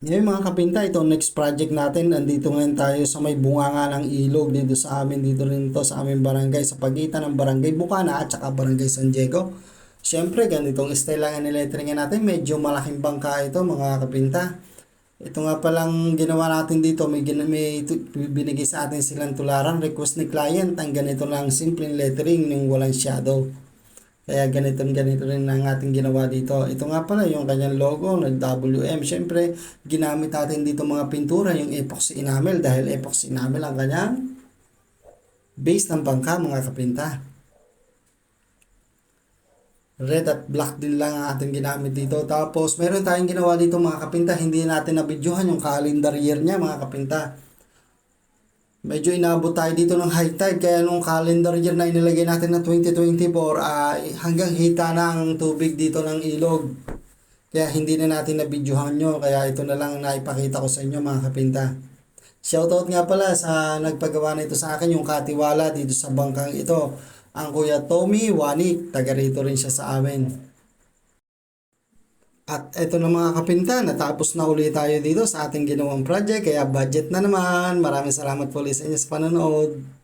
Ngayon mga kapinta, itong next project natin, andito ngayon tayo sa may bunganga ng ilog dito sa amin, dito rin to sa aming barangay, sa pagitan ng barangay Bukana at saka barangay San Diego. Siyempre, ganitong style lang ang lettering natin, medyo malaking bangka ito mga kapinta. Ito nga palang ginawa natin dito, may, may binigay sa atin silang tularan, request ni client, ang ganito lang, simpleng lettering, yung walang shadow. Kaya ganito ganito rin ang ating ginawa dito. Ito nga pala yung kanyang logo, nag-WM. Siyempre, ginamit natin dito mga pintura, yung epoxy enamel dahil epoxy enamel ang kanyang base ng bangka mga kapinta. Red at black din lang ang ating ginamit dito. Tapos, meron tayong ginawa dito mga kapinta. Hindi natin nabidyohan yung calendar year niya mga kapinta. Medyo inabot tayo dito ng high tide kaya nung calendar year na inilagay natin na 2024 ah, hanggang hita na ang tubig dito ng ilog. Kaya hindi na natin nabidyohan nyo kaya ito na lang naipakita ko sa inyo mga kapinta. Shoutout nga pala sa nagpagawa nito sa akin yung katiwala dito sa bangkang ito. Ang kuya Tommy Wanik, taga rito rin siya sa amin. At eto na mga kapinta, natapos na uli tayo dito sa ating ginawang project. Kaya budget na naman. Maraming salamat po ulit sa inyo sa panonood.